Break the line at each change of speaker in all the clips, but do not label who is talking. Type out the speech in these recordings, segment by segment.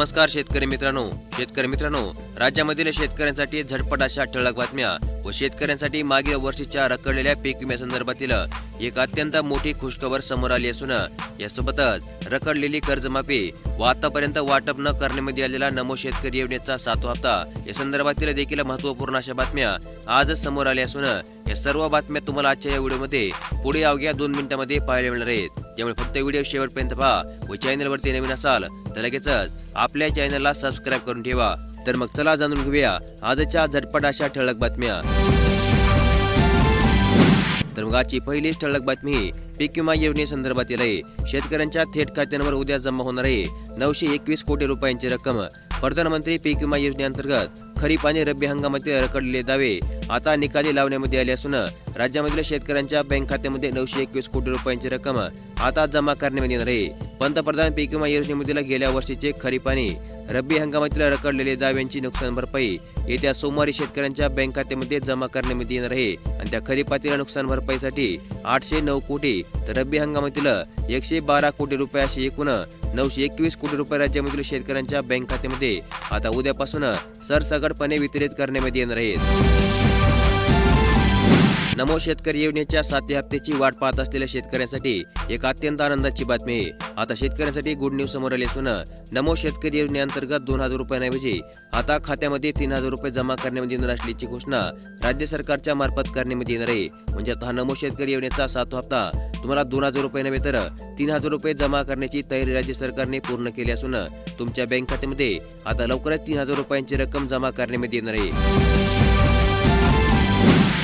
नमस्कार शेतकरी मित्रांनो. शेतकरी मित्रांनो राज्यामधील शेतकऱ्यांसाठी झटपट अशा ठळक बातम्या व शेतकऱ्यांसाठी मागील वर्षीच्या रखडलेल्या पीक विम्यासंदर्भातील एक अत्यंत मोठी खुशखबर समोर आली असून यासोबतच रखडलेली कर्जमाफी व आतापर्यंत वाटप न करण्यामध्ये आलेला नमो शेतकरी योजनेचा सातवा हप्ता या संदर्भातील देखील महत्त्वपूर्ण अशा बातम्या आजच समोर आल्या असून या सर्व बातम्या तुम्हाला आजच्या या व्हिडिओमध्ये पुढे अवघ्या दोन मिनिटांमध्ये पाहायला मिळणार आहेत. त्यामुळे फक्त व्हिडिओ शेवटपर्यंत पहा. व चॅनलवरती नवीन असाल तर लगेचच आपल्या चॅनलला सबस्क्राईब करून ठेवा. तर मग चला जाणून घेऊया आजच्या झटपट अशा ठळक बातम्या. तर मग आजची पहिली ठळक बातमी पीक विमा योजनेसंदर्भातील आहे शेतकऱ्यांच्या थेट खात्यांवर उद्या जमा होणार आहे. नऊशे एकवीस कोटी रुपयांची रक्कम. प्रधानमंत्री पीक विमा योजनेअंतर्गत खरीप आणि रब्बी हंगामातील रखडलेले दावे. आता निकाली लावण्यामध्ये आले असून राज्यामधील शेतकऱ्यांच्या बँक खात्यामध्ये नऊशे एकवीस कोटी रुपयांची रक्कम आता जमा करण्यात येणार आहे. पंतप्रधान पीक विमा योजनेमधील गेल्या वर्षीचे खरीप आणि रब्बी हंगामातील रखडलेले दाव्यांची नुकसान भरपाई येत्या सोमवारी शेतकऱ्यांच्या बँक खात्यामध्ये जमा करण्यात येणार आहे. आणि त्या खरीपातील नुकसान भरपाईसाठी आठशे नऊ कोटी तर रब्बी हंगामातील एकशे बारा कोटी रुपये असे एकूण नऊशे एकवीस कोटी रुपये राज्यामधील शेतकऱ्यांच्या बँक खात्यामध्ये आता उद्यापासून सरसगटपणे वितरित करण्यात येणार आहेत. नमो शेतकरी योजनेच्या सातव्या हप्त्याची वाट पाहत असलेल्या शेतकऱ्यांसाठी एक अत्यंत आनंदाची बातमी. आहे आता शेतकऱ्यांसाठी गुड न्यूज समोर आली असून नमो शेतकरी योजनेअंतर्गत दोन हजार रुपयांऐवजी आता खात्यामध्ये तीन हजार रुपये जमा करण्यामध्ये येणार असल्याची घोषणा राज्य सरकारच्या मार्फत करण्यामध्ये येणार आहे. म्हणजे आता नमो शेतकरी योजनेचा सातवा हप्ता तुम्हाला दोन हजार रुपये नव्हे तर तीन हजार रुपये जमा करण्याची तयारी राज्य सरकारने पूर्ण केली असून तुमच्या बँक खात्यामध्ये आता लवकरच तीन हजार रुपयांची रक्कम जमा करण्यामध्ये येणार आहे.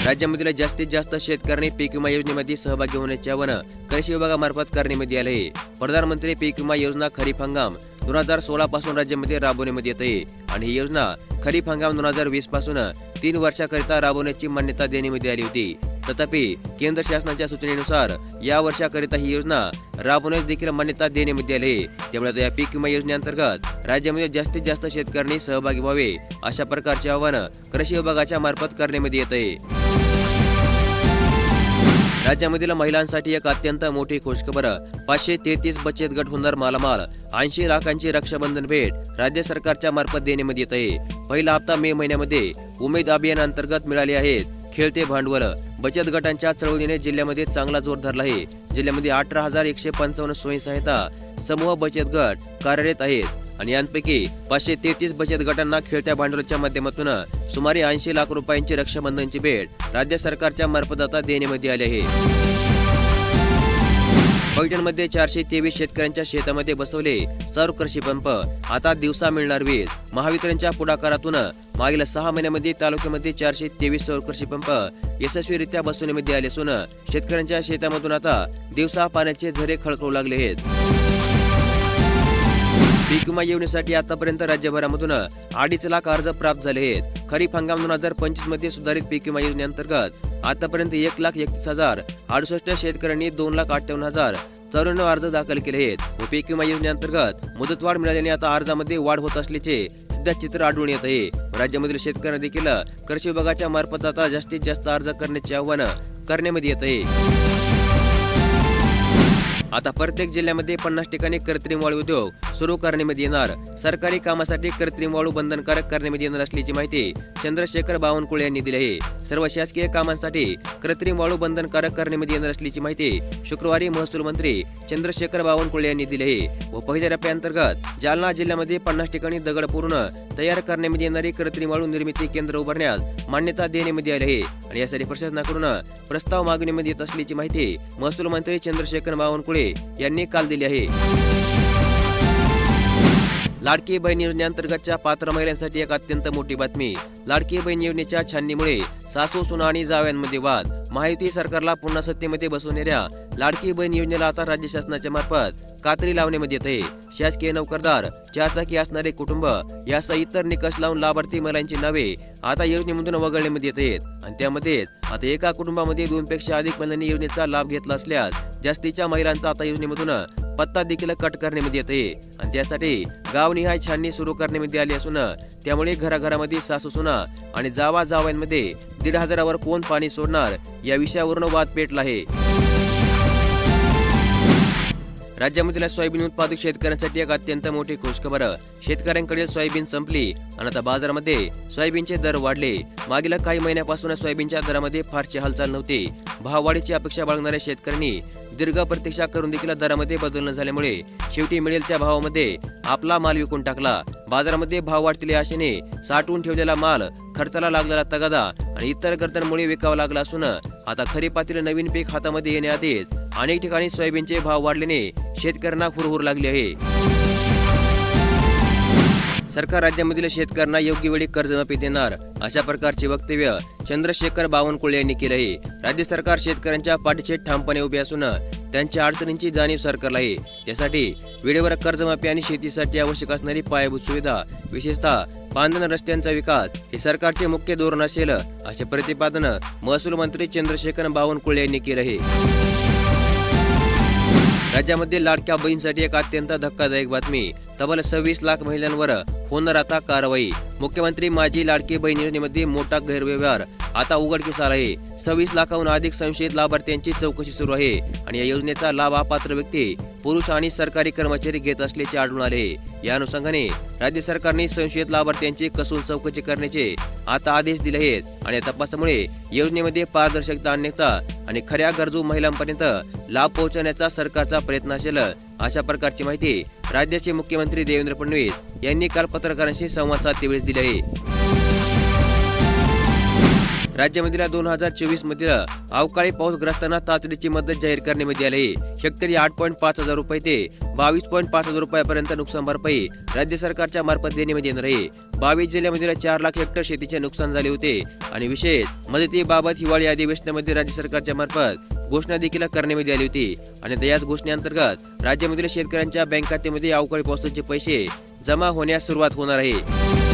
राज्यामधील जास्तीत जास्त शेतकऱ्यांनी पीक विमा योजनेमध्ये सहभागी होण्याचे आवाहन कृषी विभागामार्फत करण्यात आले. आहे प्रधानमंत्री पीक विमा योजना खरीप हंगाम दोन हजार सोळा पासून राज्यामध्ये राबवण्यात येत आहे आणि ही योजना खरीप हंगाम दोन हजार वीसपासून तीन वर्षाकरिता राबवण्याची मान्यता देण्यात आली होती. तथापि केंद्र शासनाच्या सूचनेनुसार या वर्षाकरिता ही योजना राबवण्यास देखील मान्यता देण्यामध्ये आली आहे त्यामुळे आता या पीक विमा योजनेअंतर्गत राज्यामध्ये जास्तीत जास्त शेतकऱ्यांनी सहभागी व्हावे अशा प्रकारचे आवाहन कृषी विभागाच्या मार्फत करण्यामध्ये येत आहे. राज्यामधील महिलांसाठी एक अत्यंत मोठी खुशखबर पाचशे तेहतीस बचत गट होणार मालामाल ऐंशी लाखांची रक्षाबंधन भेट राज्य सरकारच्या मार्फत देण्यामध्ये येत आहे. पहिला हप्ता मे महिन्यामध्ये उमेद अभियान अंतर्गत मिळाले आहेत. खेळते भांडवल. बचत गटांच्या चळवळीने जिल्ह्यामध्ये चांगला जोर धरला आहे. जिल्ह्यामध्ये अठरा हजार एकशे पंचावन्न स्वयंसहायता समूह बचत गट कार्यरत आहेत. आणि यांपैकी पाचशे तेहतीस बचत गटांना खेळत्या भांडवलाच्या माध्यमातून सुमारे ऐंशी लाख रुपयांची रक्षाबंधनची भेट राज्य सरकारच्या मार्फत आता देण्यामध्ये आली आहे. पैठणमध्ये चारशे तेवीस शेतकऱ्यांच्या शेतामध्ये बसवले सौर कृषी पंप. आता दिवसा मिळणार वीज. महावितरणच्या पुढाकारातून मागील सहा महिन्यामध्ये तालुक्यामध्ये चारशे तेवीस सौर कृषी पंप यशस्वीरित्या बसवण्यामध्ये आले असून शेतकऱ्यांच्या शेतामधून आता दिवसा पाण्याचे झरे खळखळू लागले आहेत. पीक विमा योजनेसाठी आतापर्यंत राज्यभरामधून अडीच लाख अर्ज प्राप्त झाले आहेत. खरीप हंगाम दोन हजार पंचवीसमध्ये सुधारित पीक विमा योजनेअंतर्गत आतापर्यंत एक लाख एकतीस हजार अडुसष्ट शेतकऱ्यांनी दोन लाख अठ्ठावन्न हजार चौऱ्याण्णव अर्ज दाखल केले आहेत. व पीक विमा योजनेअंतर्गत मुदतवाढ मिळाल्याने आता अर्जामध्ये वाढ होत असल्याचे सध्या चित्र आढळून येत आहे. राज्यामधील शेतकऱ्यांना देखील कृषी विभागाच्या मार्फत आता जास्तीत जास्त अर्ज करण्याचे आव्हान करण्यामध्ये येत आहे. आता प्रत्येक जिल्ह्यामध्ये पन्नास ठिकाणी कृत्रिम वाळू उद्योग सुरू करण्यात येणार. सरकारी कामासाठी कृत्रिम वाळू बंधनकारक करण्यात येणार असल्याची माहिती चंद्रशेखर बावनकुळे यांनी दिली आहे. सर्व शासकीय कामांसाठी कृत्रिम वाळू बंधनकारक करण्यात येणार असल्याची माहिती शुक्रवारी महसूल मंत्री चंद्रशेखर बावनकुळे यांनी दिली आहे. व पहिल्या टप्प्याअंतर्गत जालना जिल्ह्यामध्ये पन्नास ठिकाणी दगड पूर्ण तयार करण्यात येणारी कृत्रिम वाळू निर्मिती केंद्र उभारण्यास मान्यता देण्यामध्ये आली आहे. आणि यासाठी प्रशासनाकडून प्रस्ताव मागणीमध्ये येत असल्याची माहिती महसूल मंत्री चंद्रशेखर बावनकुळे यांनी काल दिली आहे. लाडकी बहीण योजनेअंतर्गतच्या पात्र महिलांसाठी एक अत्यंत मोठी बातमी. लाडकी बहीण योजनेच्या छाननीमुळे सासू सुना आणि जावयांमध्ये वाद. महायुती सरकारला पुन्हा सत्तेमध्ये बसवणाऱ्या लाडकी बहीण योजनेला आता राज्य शासनाच्या मार्फत कात्री लावण्यामध्ये येत. आहे शासकीय नोकरदार चारचाकी असणारे कुटुंब यासह इतर निकष लावून लाभार्थी महिलांची नावे आता योजनेमधून वगळण्यामध्ये येत आहेत आणि त्यामध्ये आता एका कुटुंबामध्ये दोनपेक्षा अधिक महिलांनी योजनेचा लाभ घेतला असल्यास जास्तीच्या महिलांचा आता योजनेमधून पत्ता देखील कट करण्यामध्ये येते आणि त्यासाठी गावनिहाय छाननी सुरू करण्यामध्ये आली असून त्यामुळे घराघरामध्ये सासू सुना आणि जावा जावांमध्ये दीड हजारावर कोण पाणी सोडणार या विषयावरून वाद पेटला आहे. राज्यामधील सोयाबीन उत्पादक शेतकऱ्यांसाठी एक अत्यंत मोठी खुशखबर. शेतकऱ्यांकडील सोयाबीन संपली आणि आता बाजारामध्ये सोयाबीनचे दर वाढले. मागील काही महिन्यापासून सोयाबीनच्या दरामध्ये फारशी हालचाल नव्हती. भाववाढीची अपेक्षा बाळगणाऱ्या शेतकऱ्यांनी दीर्घ प्रतीक्षा करून देखील दरामध्ये बदल न झाल्यामुळे शेवटी मिळेल त्या भावामध्ये आपला माल विकून टाकला. बाजारामध्ये भाव वाढतील आशेने साठवून ठेवलेला माल खर्चाला लागलेला तगादा आणि इतर गर्दांमुळे विकावा लागला असून आता खरीपातील नवीन पीक हातामध्ये येण्याआधीच अनेक ठिकाणी सोयाबीनचे भाव वाढल्याने शेतकऱ्यांना हुरहुर लागली आहे. सरकार राज्यामधील शेतकऱ्यांना योग्य वेळी कर्जमाफी देणार अशा प्रकारचे वक्तव्य चंद्रशेखर बावनकुळे यांनी केले आहे. राज्य सरकार शेतकऱ्यांच्या पाठीशी ठामपणे उभे असून त्यांच्या अडचणींची जाणीव सरकारला आहे. त्यासाठी वेळेवर कर्जमाफी आणि शेतीसाठी आवश्यक असणारी पायाभूत सुविधा विशेषतः बांधण रस्त्यांचा विकास हे सरकारचे मुख्य धोरण असेल असे प्रतिपादन महसूल मंत्री चंद्रशेखर बावनकुळे यांनी केलं आहे. राज्यामध्ये लाडक्या बहीणसाठी एक अत्यंत धक्कादायक बातमी. तब्बल सव्वीस लाख महिलांवर होणार आता कारवाई. मुख्यमंत्री माझी लाडकी बहीण योजनेमध्ये मोठा गैरव्यवहार. आता उघडकीस आला आहे सव्वीस लाखाहून अधिक संशयित लाभार्थ्यांची चौकशी सुरू आहे आणि या योजनेचा लाभ अपात्र व्यक्ती पुरुष आणि सरकारी कर्मचारी घेत असल्याचे आढळून आले. या अनुषंगाने राज्य सरकारने संशयित लाभार्थ्यांची कसून चौकशी करण्याचे आता आदेश दिले आहेत आणि या तपासामुळे योजनेमध्ये पारदर्शकता आणण्याचा आणि खऱ्या गरजू महिलांपर्यंत लाभ पोहोचवण्याचा सरकारचा प्रयत्न असेल अशा प्रकारची माहिती राज्याचे मुख्यमंत्री देवेंद्र फडणवीस यांनी काल पत्रकारांशी संवाद साधतेवेळेस दिली आहे. राज्यामधील दोन हजार चोवीस मधील अवकाळी पाऊसग्रस्तांना तातडीची मदत जाहीर करण्यात आली. आहे आठ पॉईंट पाच हजार रुपये ते बावीस पॉईंट पाच हजार रुपयापर्यंत नुकसान भरपाई राज्य सरकारच्या मार्फत देण्यात येणार आहे. बावीस जिल्ह्यामधील चार लाख हेक्टर शेतीचे नुकसान झाले होते आणि विशेष मदतीबाबत हिवाळी अधिवेशनामध्ये राज्य सरकारच्या मार्फत घोषणा देखील करण्यात आली होती. आणि याच घोषणेअंतर्गत राज्यामधील शेतकऱ्यांच्या बँक खात्यामध्ये अवकाळी पावसाचे पैसे जमा होण्यास सुरुवात होणार आहे.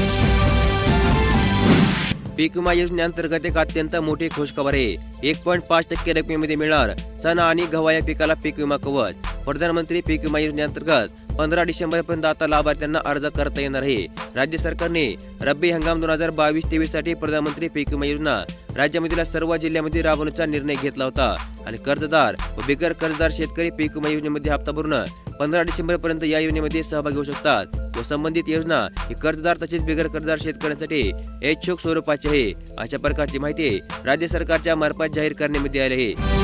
पीक विमा योजनेअंतर्गत एक अत्यंत मोठी खुशखबर आहे. एक पॉईंट पाच टक्के रकमेमध्ये मिळणार चणा आणि गव्हा या पिकाला पीक विमा कवच. प्रधानमंत्री पीक विमा योजनेअंतर्गत पंधरा डिसेंबर पर्यंत आता लाभार्थ्यांना अर्ज करता येणार आहे. राज्य सरकारने रब्बी हंगाम दोन हजार बावीस तेवीससाठी प्रधानमंत्री पीक विमा योजना राज्यामधील सर्व जिल्ह्यामध्ये राबवण्याचा निर्णय घेतला होता. आणि कर्जदार व बिगर कर्जदार शेतकरी पीक विमा योजनेमध्ये हप्ता भरून पंधरा डिसेंबर पर्यंत या योजनेमध्ये सहभागी होऊ शकतात. व संबंधित योजना ही कर्जदार तसेच बिगर कर्जदार शेतकऱ्यांसाठी ऐच्छुक स्वरूपाची आहे. अशा प्रकारची माहिती राज्य सरकारच्या मार्फत जाहीर करण्यामध्ये आली आहे.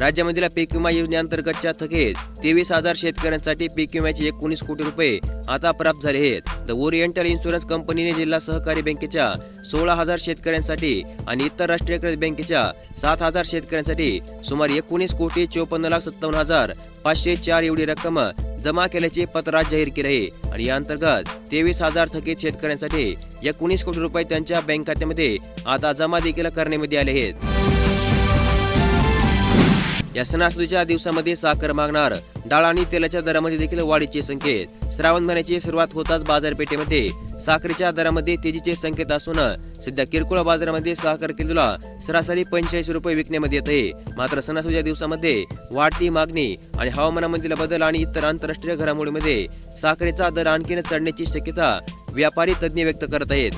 राज्यामधील पीक विमा योजनेअंतर्गतच्या थकीत तेवीस हजार शेतकऱ्यांसाठी पीक विम्याचे एकोणीस कोटी रुपये आता प्राप्त झाले आहेत. द ओरिएंटल इन्शुरन्स कंपनीने जिल्हा सहकारी बँकेच्या सोळा हजार शेतकऱ्यांसाठी आणि इतर राष्ट्रीयकृत बँकेच्या सात हजार शेतकऱ्यांसाठी सुमारे एकोणीस कोटी चोपन्न लाख सत्तावन्न हजार पाचशे चार एवढी रक्कम जमा केल्याचे पत्रात जाहीर केले आहे. आणि या अंतर्गत तेवीस हजार थकीत शेतकऱ्यांसाठी एकोणीस कोटी रुपये त्यांच्या बँक खात्यामध्ये आता जमा देखील करण्यामध्ये आले आहेत. या सणासुदीच्या दिवसामध्ये साखर मागणार. डाळ आणि तेलाच्या दरामध्ये देखील वाढीचे संकेत. श्रावण महिन्याची सुरुवात होताच बाजारपेठेमध्ये. साखरेच्या दरामध्ये तेजीचे संकेत असून सध्या किरकोळ बाजारामध्ये साखर किलोला सरासरी पंचेचाळीस रुपये विकण्यामध्ये येत आहे. मात्र सणासुदीच्या दिवसामध्ये वाढती मागणी आणि हवामानामधील बदल आणि इतर आंतरराष्ट्रीय घडामोडीमध्ये साखरेचा दर आणखीन चढण्याची शक्यता व्यापारी तज्ज्ञ व्यक्त करत आहेत.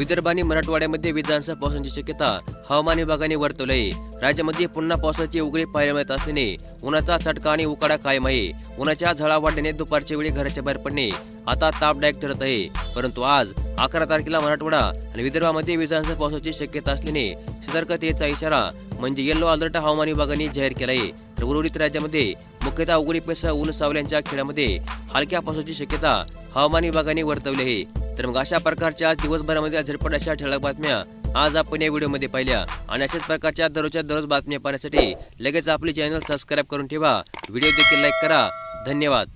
विदर्भ आणि मराठवाड्यामध्ये विजांसह पावसाची शक्यता हवामान विभागाने वर्तवलंय. आहे राज्यामध्ये पुन्हा पावसाची उघडी पाहायला मिळत असल्याने उन्हाचा चटका आणि उकाडा कायम आहे. उन्हाच्या झळा वाढल्याने दुपारच्या वेळी घराच्या बाहेर पडणे आता तापदायक ठरत आहे. परंतु आज अकरा तारखेला मराठवाडा आणि विदर्भामध्ये विजांसह पावसाची शक्यता असल्याने सतर्कतेचा इशारा म्हणजे येल्लो अलर्ट हवामान विभागाने जाहीर केला आहे तर उर्वरित राज्यामध्ये मुख्यतः उघडीपेक्षा ऊन सावल्यांच्या खेळामध्ये हलक्या पावसाची शक्यता हवामान विभागाने वर्तवली आहे. तर मग अशा प्रकारच्या आज दिवसभरामध्ये झटपट अशा ठळक बातम्या आज आपण या व्हिडिओमध्ये पाहिल्या. आणि अशाच प्रकारच्या दररोजच्या दररोज बातम्या पाहण्यासाठी लगेच आपले चॅनल सबस्क्राईब करून ठेवा. व्हिडिओ देखील लाईक करा. धन्यवाद.